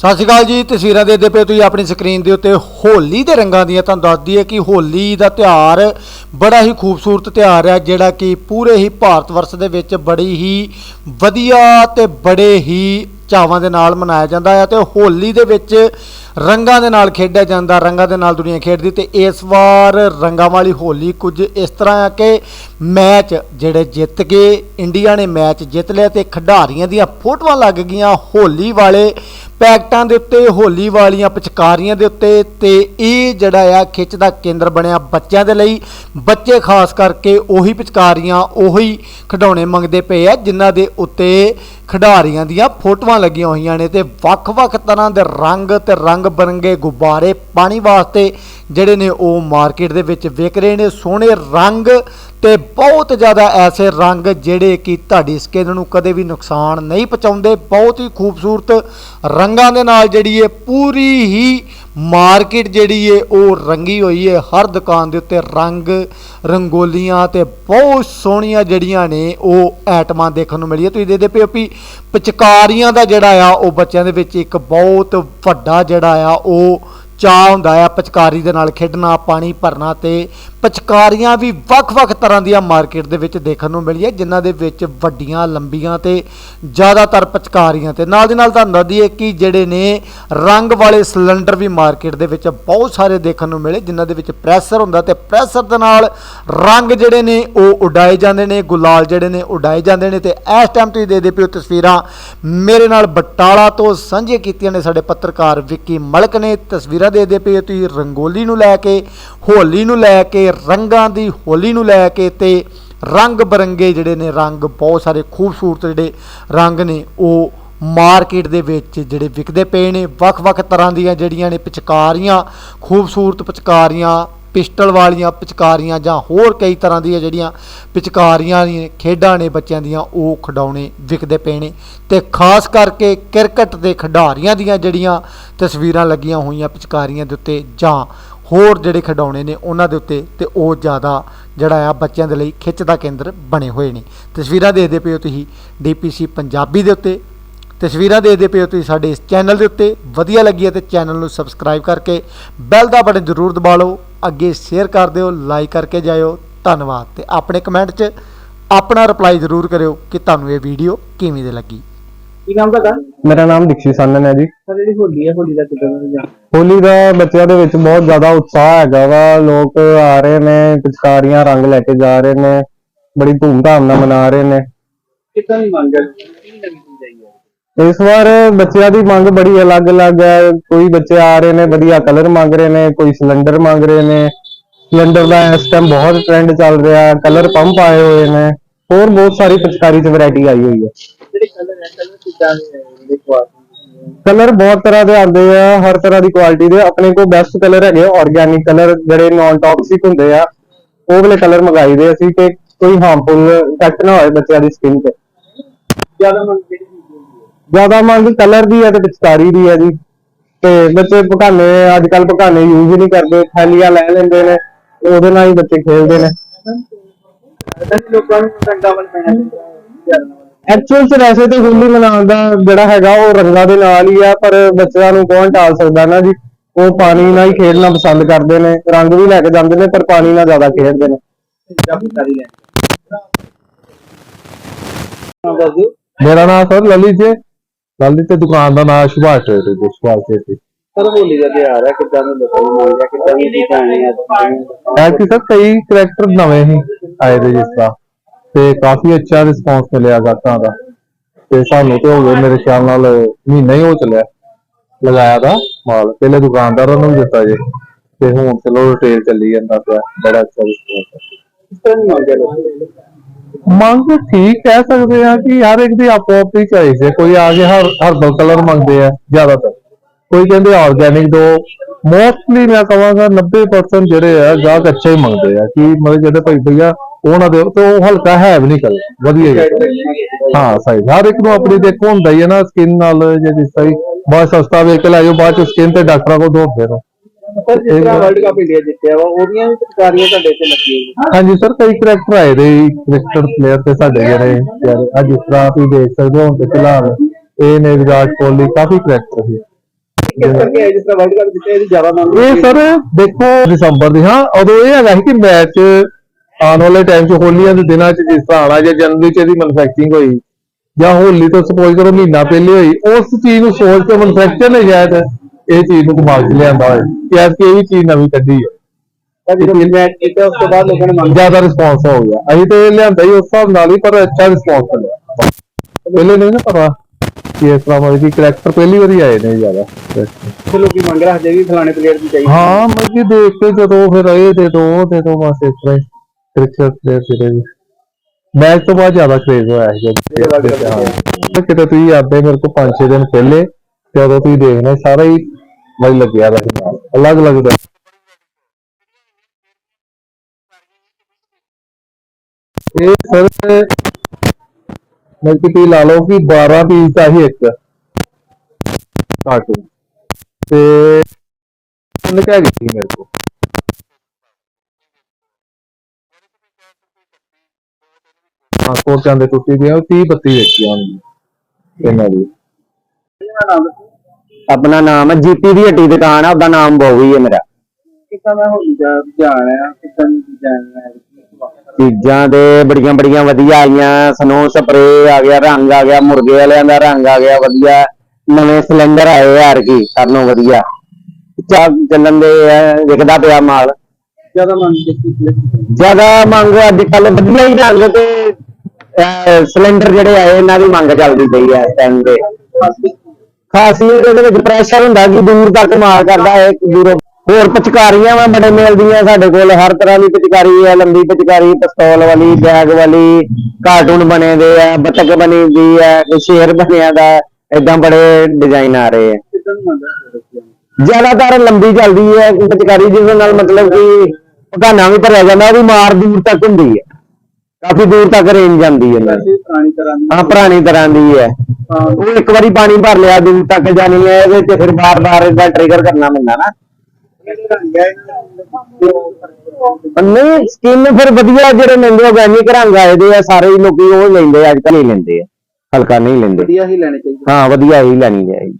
ਸਤਿ ਸ਼੍ਰੀ ਅਕਾਲ ਜੀ, ਤਸਵੀਰਾਂ ਦੇਖਦੇ ਪਏ ਤੁਸੀਂ ਆਪਣੀ ਸਕਰੀਨ ਦੇ ਉੱਤੇ ਹੋਲੀ ਦੇ ਰੰਗਾਂ ਦੀਆਂ। ਤੁਹਾਨੂੰ ਦੱਸਦੀ ਹੈ ਕਿ ਹੋਲੀ ਦਾ ਤਿਉਹਾਰ ਬੜਾ ਹੀ ਖੂਬਸੂਰਤ ਤਿਉਹਾਰ ਹੈ, ਜਿਹੜਾ ਕਿ ਪੂਰੇ ਹੀ ਭਾਰਤ ਵਰਸ਼ ਦੇ ਵਿੱਚ ਬੜੀ ਹੀ ਵਧੀਆ ਤੇ ਬੜੇ ਹੀ ਚਾਵਾਂ ਦੇ ਨਾਲ ਮਨਾਇਆ ਜਾਂਦਾ ਹੈ ਤੇ ਹੋਲੀ ਦੇ ਵਿੱਚ ਰੰਗਾਂ ਦੇ ਨਾਲ ਖੇਡਿਆ ਜਾਂਦਾ, ਰੰਗਾਂ ਦੇ ਨਾਲ ਦੁਨੀਆ ਖੇਡਦੀ ਤੇ ਇਸ ਵਾਰ ਰੰਗਾਂ ਵਾਲੀ ਹੋਲੀ ਕੁਝ ਇਸ ਤਰ੍ਹਾਂ ਆ ਕਿ ਮੈਚ ਜਿਹੜੇ ਜਿੱਤ ਗਏ, ਇੰਡੀਆ ਨੇ ਮੈਚ ਜਿੱਤ ਲਿਆ ਤੇ ਖਿਡਾਰੀਆਂ ਦੀਆਂ ਫੋਟੋਆਂ ਲੱਗ ਗਈਆਂ ਹੋਲੀ ਵਾਲੇ ਪੈਕਟਾਂ ਦੇ ਉੱਤੇ, ਹੋਲੀ ਵਾਲੀਆਂ ਪਿਚਕਾਰੀਆਂ ਦੇ ਉੱਤੇ ਤੇ ਇਹ ਜਿਹੜਾ ਆ ਖਿੱਚ ਦਾ ਕੇਂਦਰ ਬਣਿਆ ਬੱਚਿਆਂ ਦੇ ਲਈ। ਬੱਚੇ ਖਾਸ ਕਰਕੇ ਉਹੀ ਪਿਚਕਾਰੀਆਂ, ਉਹੀ ਖਿਡੌਣੇ ਮੰਗਦੇ ਪਏ ਆ, ਜਿਨ੍ਹਾਂ ਦੇ ਉੱਤੇ ਖਿਡਾਰੀਆਂ ਦੀਆਂ ਫੋਟੋਆਂ ਲੱਗੀਆਂ ਹੋਈਆਂ ਨੇ ਤੇ ਵੱਖ-ਵੱਖ ਤਰ੍ਹਾਂ ਦੇ ਰੰਗ ਤੇ ਰੰਗ ਬਰੰਗੇ ਗੁਬਾਰੇ ਪਾਣੀ ਵਾਸਤੇ ਜਿਹੜੇ ਨੇ ਉਹ ਮਾਰਕੀਟ ਦੇ ਵਿੱਚ ਵਿਕ ਰਹੇ ਨੇ। ਸੋਹਣੇ ਰੰਗ ਤੇ ਬਹੁਤ ਜ਼ਿਆਦਾ ਐਸੇ ਰੰਗ ਜਿਹੜੇ ਕਿ ਤੁਹਾਡੀ ਸਕਿਨ ਨੂੰ ਕਦੇ ਵੀ ਨੁਕਸਾਨ ਨਹੀਂ ਪਹੁੰਚਾਉਂਦੇ। ਬਹੁਤ ਹੀ ਖੂਬਸੂਰਤ ਰੰਗਾਂ ਦੇ ਨਾਲ ਜਿਹੜੀ ਹੈ ਪੂਰੀ ਹੀ ਮਾਰਕੀਟ ਜਿਹੜੀ ਹੈ ਉਹ ਰੰਗੀ ਹੋਈ ਹੈ ਹਰ ਦੁਕਾਨ ਦੇ ਉੱਤੇ ਰੰਗ, ਰੰਗੋਲੀਆਂ ਤੇ ਬਹੁਤ ਸੋਹਣੀਆਂ ਜਿਹੜੀਆਂ ਨੇ, ਉਹ ਐਟਮਾਂ ਦੇਖਣ ਨੂੰ ਮਿਲੀਆਂ। ਤੁਸੀਂ ਦੇਖਦੇ ਪਿਓ ਵੀ ਪਿਚਕਾਰੀਆਂ ਦਾ ਜਿਹੜਾ ਆ, ਉਹ ਬੱਚਿਆਂ ਦੇ ਵਿੱਚ ਇੱਕ ਬਹੁਤ ਵੱਡਾ ਜਿਹੜਾ ਆ, ਉਹ ਚਾਹ ਹੁੰਦਾ ਆ, ਪਿਚਕਾਰੀ ਦੇ ਨਾਲ ਖੇਡਣਾ, ਪਾਣੀ ਭਰਨਾ ਤੇ ਪਿਚਕਾਰੀਆਂ ਵੀ ਵੱਖ-ਵੱਖ ਤਰ੍ਹਾਂ ਦੀਆਂ ਮਾਰਕੀਟ ਦੇ ਵਿੱਚ ਦੇਖਣ ਨੂੰ ਮਿਲੀਆਂ, ਜਿਨ੍ਹਾਂ ਦੇ ਵਿੱਚ ਵੱਡੀਆਂ, ਲੰਬੀਆਂ ਤੇ ਜ਼ਿਆਦਾਤਰ ਪਿਚਕਾਰੀਆਂ ਤੇ। ਨਾਲ ਦੀ ਨਾਲ ਤੁਹਾਨੂੰ ਦੱਸ ਦਈਏ ਕਿ ਜਿਹੜੇ ਨੇ ਰੰਗ ਵਾਲੇ ਸਿਲੰਡਰ ਵੀ ਮਾਰਕੀਟ ਦੇ ਵਿੱਚ ਬਹੁਤ ਸਾਰੇ ਦੇਖਣ ਨੂੰ ਮਿਲੇ, ਜਿਨ੍ਹਾਂ ਦੇ ਵਿੱਚ ਪ੍ਰੈਸ਼ਰ ਹੁੰਦਾ ਤੇ ਪ੍ਰੈਸ਼ਰ ਦੇ ਨਾਲ ਰੰਗ ਜਿਹੜੇ ਨੇ ਉਹ ਉਡਾਏ ਜਾਂਦੇ ਨੇ, ਗੁਲਾਲ ਜਿਹੜੇ ਨੇ ਉਡਾਏ ਜਾਂਦੇ ਨੇ ਤੇ ਇਸ ਟਾਈਮ ਤੁਸੀਂ ਦੇਖਦੇ ਪਿਓ ਤਸਵੀਰਾਂ ਮੇਰੇ ਨਾਲ ਬਟਾਲਾ ਤੋਂ ਸਾਂਝੀਆਂ ਕੀਤੀਆਂ ਨੇ ਸਾਡੇ ਪੱਤਰਕਾਰ ਵਿੱਕੀ ਮਲਕ ਨੇ। ਤਸਵੀਰਾਂ ਦੇ ਪਏ, ਤੁਸੀਂ ਰੰਗੋਲੀ ਨੂੰ ਲੈ ਕੇ, ਹੋਲੀ ਨੂੰ ਲੈ ਕੇ, ਰੰਗਾਂ ਦੀ ਹੋਲੀ ਨੂੰ ਲੈ ਕੇ ਤੇ ਰੰਗ ਬਰੰਗੇ ਜਿਹੜੇ ਨੇ, ਰੰਗ ਬਹੁਤ ਸਾਰੇ ਖੂਬਸੂਰਤ ਜਿਹੜੇ ਰੰਗ ਨੇ, ਉਹ ਮਾਰਕੀਟ ਦੇ ਵਿੱਚ ਜਿਹੜੇ ਵਿਕਦੇ ਪਏ ਨੇ, ਵੱਖ-ਵੱਖ ਤਰ੍ਹਾਂ ਦੀਆਂ ਜਿਹੜੀਆਂ ਨੇ, ਪਿਚਕਾਰੀਆਂ, ਖੂਬਸੂਰਤ ਪਿਚਕਾਰੀਆਂ ਪਿਸਟਲ ਵਾਲੀਆਂ ਪਿਚਕਾਰੀਆਂ ਜਾਂ ਹੋਰ ਕਈ ਤਰ੍ਹਾਂ ਦੀਆਂ ਜਿਹੜੀਆਂ ਪਿਚਕਾਰੀਆਂ ਨੇ, ਖੇਡਾਂ ਨੇ ਬੱਚਿਆਂ ਦੀਆਂ, ਉਹ ਖਿਡੌਣੇ ਵਿਕਦੇ ਪਏ ਨੇ। ਤੇ ਖਾਸ ਕਰਕੇ ਕ੍ਰਿਕਟ ਦੇ ਖਿਡਾਰੀਆਂ ਦੀਆਂ ਜਿਹੜੀਆਂ ਤਸਵੀਰਾਂ ਲੱਗੀਆਂ ਹੋਈਆਂ ਪਿਚਕਾਰੀਆਂ ਦੇ ਉੱਤੇ ਜਾਂ ਹੋਰ ਜਿਹੜੇ ਖਿਡੌਣੇ ਨੇ ਉਹਨਾਂ ਦੇ ਉੱਤੇ, ਤੇ ਉਹ ਜ਼ਿਆਦਾ ਜਿਹੜਾ ਆ ਬੱਚਿਆਂ ਦੇ ਲਈ ਖਿੱਚ ਦਾ ਕੇਂਦਰ ਬਣੇ ਹੋਏ ਨੇ। ਤਸਵੀਰਾਂ ਦੇਖਦੇ ਪਏ ਹੋ ਤੁਸੀਂ ਡੀਪੀਸੀ ਪੰਜਾਬੀ ਦੇ ਉੱਤੇ। ਤਸਵੀਰਾਂ ਦੇਖਦੇ ਪਏ ਹੋ ਤੁਸੀਂ ਸਾਡੇ ਇਸ ਚੈਨਲ ਦੇ ਉੱਤੇ। ਵਧੀਆ ਲੱਗੀ ਹੈ ਤੇ ਚੈਨਲ ਨੂੰ ਸਬਸਕ੍ਰਾਈਬ ਕਰਕੇ ਬੈਲ ਦਾ ਬਟਨ ਜ਼ਰੂਰ ਦਬਾ ਲਓ। ਅੱਗੇ ਸ਼ੇਅਰ ਕਰ ਦਿਓ ਲਾਈਕ ਕਰਕੇ ਜਾਇਓ। ਧੰਨਵਾਦ। ਤੇ ਆਪਣੇ ਕਮੈਂਟ 'ਚ ਆਪਣਾ ਰਿਪਲਾਈ ਜ਼ਰੂਰ ਕਰਿਓ ਕਿ ਤੁਹਾਨੂੰ ਇਹ ਵੀਡੀਓ ਕਿਵੇਂ ਦੀ ਲੱਗੀ। ਕੀ ਨਾਮ ਤੁਹਾਡਾ? ਮੇਰਾ ਨਾਮ ਦੀਕਸ਼ੀ ਸਾਨਨ ਹੈ ਜੀ। ਸਰ ਜਿਹੜੀ ਹੋਲੀ ਹੈ ਹੋਲੀ ਦਾ ਕਿਦਾਂ ਦਾ ਜਾਂ ਹੋਲੀ ਦਾ ਬੱਚਿਆਂ ਦੇ ਵਿੱਚ ਬਹੁਤ ਜ਼ਿਆਦਾ ਉਤਸ਼ਾਹ ਹੈਗਾ ਵਾ। ਲੋਕ ਆ ਰਹੇ ਨੇ ਪਿਚਕਾਰੀਆਂ ਰੰਗ ਲੈ ਕੇ ਜਾ ਰਹੇ ਨੇ ਬੜੀ ਧੂਮਧਾਮ ਨਾਲ ਮਨਾ ਰਹੇ ਨੇ। ਕਿਦਾਂ ਦੀ ਮੰਗ ਹੈ? ਇਸ ਵਾਰ ਬੱਚਿਆਂ ਦੀ ਮੰਗ ਬੜੀ ਅਲੱਗ-ਅਲੱਗ ਹੈ। ਕੋਈ ਬੱਚੇ ਆ ਰਹੇ ਨੇ ਵਧੀਆ ਕਲਰ ਮੰਗ ਰਹੇ ਨੇ ਕੋਈ ਸਿਲੰਡਰ ਮੰਗ ਰਹੇ ਨੇ। ਸਿਲੰਡਰ ਦਾ ਇਸ ਟਾਈਮ ਬਹੁਤ ਟ੍ਰੈਂਡ ਚੱਲ ਰਿਹਾ ਕਲਰ ਪੰਪ ਆਏ ਹੋਏ ਨੇ। ਹੋਰ ਬਹੁਤ ਸਾਰੀ ਪਿਚਕਾਰੀ 'ਚ ਵੈਰਾਈਟੀ ਆਈ ਹੋਈ ਹੈ। ਜਿਹੜੇ ਕਲਰ ਹੈ ਕਲਰ ਕਿਦਾਂ ਦੇ ਹੈ ਜਿਹੜੇ ਕੁਆਲਿਟੀ ਕਲਰ ਬਹੁਤ ਤਰ੍ਹਾਂ ਦੇ ਆਉਂਦੇ ਆ ਹਰ ਤਰ੍ਹਾਂ ਦੀ ਕੁਆਲਿਟੀ ਦੇ। ਆਪਣੇ ਕੋਲ ਬੈਸਟ ਕਲਰ ਹੈਗੇ ਆਰਗੈਨਿਕ ਕਲਰ ਜਿਹੜੇ ਨਾਨ ਟੌਕਸਿਕ ਹੁੰਦੇ ਆ ਉਹ ਵਾਲੇ ਕਲਰ ਮੰਗਾਈਦੇ ਅਸੀਂ ਕਿ ਕੋਈ ਹਾਰਮਫੁਲ ਇਫੈਕਟ ਨਾ ਹੋਏ ਬੱਚਿਆਂ ਦੀ ਸਕਿਨ ਤੇ। ਜ਼ਿਆਦਾ ਮੰਗ ਕਿਹੜੀ ਚੀਜ਼ ਦੀ ਹੈ ਜ਼ਿਆਦਾ ਮੰਗ ਕਲਰ ਦੀ ਹੈ ਤੇ ਪਿਚਕਾਰੀ ਦੀ ਹੈ ਜੀ। ਤੇ ਬੱਚੇ ਪਕਾਨੇ ਅੱਜ ਕੱਲ ਪਕਾਨੇ ਯੂਜ਼ ਨਹੀਂ ਕਰਦੇ, ਥੈਲੀਆਂ ਲੈ ਲੈਂਦੇ ਨੇ, ਉਹਦੇ ਨਾਲ ਹੀ ਬੱਚੇ ਖੇਡਦੇ ਨੇ। ਐਕਚੁਅਲ ਚ ਵੈਸੇ ਤੇ ਹੋਲੀ ਮਨਾਉਣ ਦਾ ਜਿਹੜਾ ਹੈਗਾ ਉਹ ਰੰਗਾਂ ਦੇ ਨਾਲ ਹੀ ਆ, ਪਰ ਬੱਚਿਆਂ ਨੂੰ ਕੌਣ ਟਾਲ ਸਕਦਾ ਨਾ ਜੀ? ਉਹ ਪਾਣੀ ਨਾਲ ਹੀ ਖੇਡਣਾ ਪਸੰਦ ਕਰਦੇ ਨੇ, ਰੰਗ ਵੀ ਲੈ ਕੇ ਜਾਂਦੇ ਨੇ, ਪਰ ਪਾਣੀ ਨਾਲ ਜ਼ਿਆਦਾ ਖੇਡਦੇ ਨੇ। ਮੇਰਾ ਨਾਮ ਸਰ ਲਲਿਤ ਜੀ ਲਲਿਤ ਤੇ ਦੁਕਾਨ ਦਾ ਨਾਮ ਸੁਭਾਸ਼ ਟ੍ਰੇਡ ਹੈ ਸੁਭਾਸ਼ ਟ੍ਰੇਡ ਸਰ ਹੋਲੀ ਦਾ ਤਿਉਹਾਰ ਹੈ ਕਿਦਾਂ ਦੇ ਲੋਕਾਂ ਨੂੰ ਹੈ ਕਿਦਾਂ ਦੀ ਚੀਜ਼ਾਂ ਆਈਆਂ ਐਕਚੁਅਲੀ ਸਰ ਕਈ ਕਰੈਕਟਰ ਨਵੇਂ ਹੀ ਆਏ ਦੇ ਜਿਸ ਤਰ੍ਹਾਂ। ਤੇ ਕਾਫੀ ਅੱਛਾ ਰਿਸਪੌਂਸ ਮਿਲਿਆ ਗਾਹਕਾਂ ਦਾ। ਤੇ ਸਾਨੂੰ ਤੇ ਹੋ ਗਏ ਮੇਰੇ ਖਿਆਲ ਨਾਲ ਮਹੀਨਾ ਹੀ ਹੋ ਚੱਲਿਆ ਲਗਾਇਆ ਦਾ ਮਾਲ। ਪਹਿਲੇ ਦੁਕਾਨਦਾਰਾਂ ਨੂੰ ਵੀ ਦਿੱਤਾ ਜੇ। ਤੇ ਹੁਣ ਚਲੋ ਰਿਟੇਲ ਚੱਲੀ ਜਾਂਦਾ ਪਿਆ। ਬੜਾ ਅੱਛਾ ਰਿਸਪੌਂਸ ਕਿਸ ਤਰ੍ਹਾਂ ਦੀ ਮੰਗ ਹੈ ਲੋਕਾਂ ਦੀ ਮੰਗ ਠੀਕ ਕਹਿ ਸਕਦੇ ਆ ਕਿ ਹਰ ਇੱਕ ਦੀ ਆਪੋ ਆਪਣੀ ਚੋਇਸ ਹੈ। ਕੋਈ ਆ ਕੇ ਹਰ ਹਰਬਲ ਕਲਰ ਮੰਗਦੇ ਆ, ਜ਼ਿਆਦਾਤਰ। ਕੋਈ ਕਹਿੰਦੇ ਆਰਗੈਨਿਕ ਦੋ। ਮੋਸਟਲੀ ਮੈਂ ਕਹਾਂਗਾ 90% ਜਿਹੜੇ ਆ, ਗਾਹਕ ਅੱਛੇ ਹੀ ਮੰਗਦੇ ਆ ਕਿ ਮਤਲਬ ਜਿਹੜੇ ਭਾਈ ਭਈਆ ਉਹ ਨਾ ਦਿਓ ਤੇ ਉਹ ਹਲਕਾ ਹੈ ਵੀ ਨਹੀਂ ਕਲਰ ਵਧੀਆ ਹੈ। ਹਾਂ। ਸਹੀ। ਹਰ ਇੱਕ ਨੂੰ ਆਪਣੀ ਦੇਖੋ ਹੁੰਦਾ ਹੀ ਹੈ ਨਾ ਸਕਿਨ ਨਾਲ ਜੇ ਜਿਸ ਤਰ੍ਹਾਂ ਹੀ ਬਹੁਤ ਸਸਤਾ ਵੇਖ ਕੇ ਲੈ ਜਾਓ, ਬਾਅਦ ਚ ਸਕਿਨ ਤੇ ਡਾਕਟਰਾਂ ਕੋਲ ਦੌੜਦੇ ਰਹੋ ਸਰ ਜਿਸ ਤਰ੍ਹਾਂ ਵਰਲਡ ਕੱਪ ਇੰਡੀਆ ਜਿੱਤਿਆ ਵਾ ਉਹਦੀਆਂ ਵੀ ਪਿਚਕਾਰੀਆਂ ਤੁਹਾਡੇ ਇੱਥੇ ਲੱਗੀਆਂ ਹੋਈਆਂ। ਹਾਂਜੀ ਸਰ ਕਈ ਕਰੈਕਟਰ ਆਏ ਦੇ ਕ੍ਰਿਕਟਰ ਪਲੇਅਰ ਤੇ ਸਾਡੇ ਜਿਹੜੇ ਯਾਰ ਅੱਜ ਜਿਸ ਤਰ੍ਹਾਂ ਤੁਸੀਂ ਦੇਖ ਸਕਦੇ ਹੋ ਹੁਣ ਤੇ ਫਿਲਹਾਲ ਇਹ ਨੇ ਵਿਰਾਟ ਕੋਹਲੀ ਕਾਫੀ ਕਰੈਕਟਰ ਸੀ। ਕਿਸ ਕਰਕੇ ਹੈ ਜਿਸ ਤਰ੍ਹਾਂ ਵਾਈਟ ਕਾਰਡ ਦਿੱਤੇ ਇਹਦੀ ਜ਼ਿਆਦਾ ਮੰਗ ਇਹ ਸਰ ਦੇਖੋ ਦਸੰਬਰ ਦੀ ਹਾਂ ਉਦੋਂ ਇਹ ਹੈਗਾ ਸੀ ਕਿ ਮੈਚ ਆਉਣ ਵਾਲੇ ਟਾਈਮ 'ਚ ਹੋਲੀਆਂ ਦੇ ਦਿਨਾਂ 'ਚ ਜਿਸ ਤਰ੍ਹਾਂ ਆਣਾ ਜਾਂ ਜਨਵਰੀ 'ਚ ਇਹਦੀ ਮੈਨੂਫੈਕਚਰਿੰਗ ਹੋਈ ਜਾਂ ਹੋਲੀ ਤੋਂ ਸਪੋਜ਼ ਕਰੋ ਮਹੀਨਾ ਪਹਿਲੇ ਹੋਈ ਉਸ ਚੀਜ਼ ਨੂੰ ਸੋਚ ਕੇ ਮੈਨੂਫੈਕਚਰ ਨੇ ਸ਼ਾਇਦ ਇਹ ਚੀਜ਼ ਨੂੰ ਦਿਮਾਗ 'ਚ ਲਿਆਂਦਾ ਹੋਏ ਕਿ ਐਸ ਇਹ ਵੀ ਚੀਜ਼ ਨਵੀਂ ਕੱਢੀ ਹੈ ਜਦੋਂ ਮੈਚ ਕੀਤਾ ਉਸ ਤੋਂ ਬਾਅਦ ਲੋਕਾਂ ਨੇ ਮੰਗ ਜ਼ਿਆਦਾ ਰਿਸਪੌਂਸ ਹੋ ਗਿਆ। ਅਸੀਂ ਤੇ ਇਹ ਲਿਆਂਦਾ ਹੀ ਉਸ ਹਿਸਾਬ ਨਾਲ ਹੀ ਪਰ ਅੱਛਾ ਰਿਸਪੌਂਸ ਮਿਲਿਆ ਪਹਿਲੇ ਨਹੀਂ ਨਾ ਪਤਾ ਕਿ ਇਸ ਤਰ੍ਹਾਂ ਮਤਲਬ ਕਿ ਕਰੈਕਟਰ ਪਹਿਲੀ ਵਾਰੀ ਆਏ ਨੇ ਜ਼ਿਆਦਾ। ਤੇ ਲੋਕੀ ਮੰਗ ਰੱਖਦੇ ਵੀ ਫਲਾਣੇ ਪਲੇਅਰ ਦੀ ਚਾਹੀਦੀ। ਹਾਂ ਮਤਲਬ ਕਿ ਦੇਖ ਕੇ ਜਦੋਂ ਫਿਰ ਇਹ ਦੇ ਦੋ ਉਹ ਦੇ ਦੋ ਬਸ ਇਸ ਤਰ੍ਹਾਂ ਹੀ ਕ੍ਰਿਕਟ ਦੇ ਸਿਰੇ ਵੀ। ਮੈਚ ਤੋਂ ਬਾਅਦ ਜ਼ਿਆਦਾ ਕ੍ਰੇਜ਼ ਹੋਇਆ ਸੀ ਜਦ ਹਾਂ ਤੇ ਕਿਤੇ ਤੁਸੀਂ ਆਦੇ ਮੇਰੇ ਕੋਲ 5-6 ਦਿਨ ਪਹਿਲੇ ਤੇ ਉਦੋਂ ਤੁਸੀਂ ਦੇਖਣਾ ਸਾਰਾ ਹੀ ਵਜ ਲੱਗਿਆ ਦਾ ਅਲੱਗ ਅਲੱਗ ਦਾ। ਇਹ ਸਰ, ਮਤਲਬ ਕਿ ਲਾ ਲਓ ਕਿ 12 ਪੀਸ ਦਾ ਹੀ ਇੱਕ। ਕਾਰਟੂਨ। ਤੇ ਉਹਨੇ ਕਹਿ ਗਈ ਮੇਰੇ ਕੋਲ? ਹਾਂ ਕੋਟ ਚਾਂਦੇ ਟੁੱਟੀ ਦੀਆਂ ਉਹ 30 32 ਵੇਚੀਆਂ ਹੋਣਗੀਆਂ। ਇਹਨਾਂ ਦੀ। ਆਪਣਾ ਨਾਮ ਹੈ ਜੀਪੀ ਦੀ ਹੱਟੀ ਦੁਕਾਨ ਆ ਉਹਦਾ ਨਾਮ ਬੋਵੀ ਹੈ ਮੇਰਾ। ਮੈਂ ਦਾ ਆ ਕਿੱਦਾਂ ਦੀ ਡਿਜ਼ਾਈਨ ਹੈ ਚੀਜ਼ਾਂ ਤੇ ਬੜੀਆਂ ਬੜੀਆਂ ਵਧੀਆ ਆਈਆਂ। ਸਨੋ ਸਪਰੇ ਆ ਗਿਆ ਰੰਗ ਆ ਗਿਆ ਮੁਰਗੇ ਵਾਲਿਆਂ ਦਾ ਰੰਗ ਆ ਗਿਆ ਵਧੀਆ। ਨਵੇਂ ਸਿਲੰਡਰ ਆਏ ਯਾਰ ਕੀ ਸਾਨੂੰ ਵਧੀਆ। ਚਾ ਚੱਲਣ ਦੇ ਵਿਕਦਾ ਪਿਆ ਮਾਲ। ਜ਼ਿਆਦਾ ਮੰਗ ਕੀਤੀ ਜ਼ਿਆਦਾ ਮੰਗ ਅੱਜ ਕੱਲ ਵਧੀਆ ਹੀ ਰੰਗ ਤੇ ਸਿਲੰਡਰ ਜਿਹੜੇ ਆਏ ਇਹਨਾਂ ਦੀ ਮੰਗ ਚੱਲਦੀ ਪਈ ਹੈ ਇਸ ਟਾਈਮ ਤੇ। ਖਾਸੀਅਤ ਇਹਦੇ ਵਿੱਚ ਪ੍ਰੈਸ਼ਰ ਹੁੰਦਾ ਕਿ ਦੂਰ ਤੱਕ ਮਾਰ ਕਰਦਾ ਹੈ ਦੂਰੋਂ। ਹੋਰ ਪਿਚਕਾਰੀਆਂ ਵਾ ਬੜੇ ਮਿਲਦੀਆਂ ਸਾਡੇ ਕੋਲ ਹਰ ਤਰ੍ਹਾਂ ਦੀ ਪਿਚਕਾਰੀ ਹੈ ਲੰਬੀ ਪਿਚਕਾਰੀ ਪਿਸਤੌਲ ਵਾਲੀ ਬੈਗ ਵਾਲੀ ਕਾਰਟੂਨ ਬਣੇ ਦੇ ਆ ਬਤਕ ਬਣੀ ਦੀ ਹੈ ਸ਼ੇਰ ਬਣਿਆ ਦਾ ਇਦਾਂ ਬੜੇ ਡਿਜ਼ਾਈਨ ਆ ਰਹੇ ਆ। ਜ਼ਿਆਦਾਤਰ ਲੰਬੀ ਚੱਲਦੀ ਹੈ ਪਿਚਕਾਰੀ ਜਿਹਦੇ ਨਾਲ ਮਤਲਬ ਕਿ ਪਕਾਨਾ ਵੀ ਭਰਿਆ ਜਾਂਦਾ ਉਹਦੀ ਮਾਰ ਦੂਰ ਤੱਕ ਹੁੰਦੀ ਹੈ। ਕਾਫੀ ਦੂਰ ਤੱਕ ਰੇਂਜ ਜਾਂਦੀ ਹੈ ਨਾਲ। ਵੈਸੇ ਪੁਰਾਣੀ ਤਰ੍ਹਾਂ ਦੀ ਹਾਂ ਪੁਰਾਣੀ ਤਰ੍ਹਾਂ ਦੀ ਹੈ। ਹਾਂ। ਉਹ ਇੱਕ ਵਾਰੀ ਪਾਣੀ ਭਰ ਲਿਆ ਦੂਰ ਤੱਕ ਜਾਣੀ ਹੈ ਇਹਦੇ ਤੇ ਫਿਰ ਬਾਰ-ਬਾਰ ਇਹਦਾ ਟ੍ਰਿਗਰ ਕਰਨਾ ਪੈਂਦਾ ਨਾ। ਹੈ ਨਹੀਂ ਸਕਿਨ ਫਿਰ ਵਧੀਆ ਜਿਹੜੇ ਲੈਂਦੇ ਆਰਗੈਨਿਕ ਰੰਗ ਆਏ ਦੇ ਆ ਸਾਰੇ ਹੀ ਲੋਕੀ ਉਹ ਲੈਂਦੇ ਅੱਜ ਕੱਲ੍ਹ ਨਹੀਂ ਲੈਂਦੇ ਆ। ਹਲਕਾ ਨਹੀਂ ਲੈਂਦੇ। ਵਧੀਆ ਹੀ ਲੈਣੇ ਚਾਹੀਦੇ। ਹਾਂ ਵਧੀਆ ਹੀ ਲੈਣੀ ਚਾਹੀਦੀ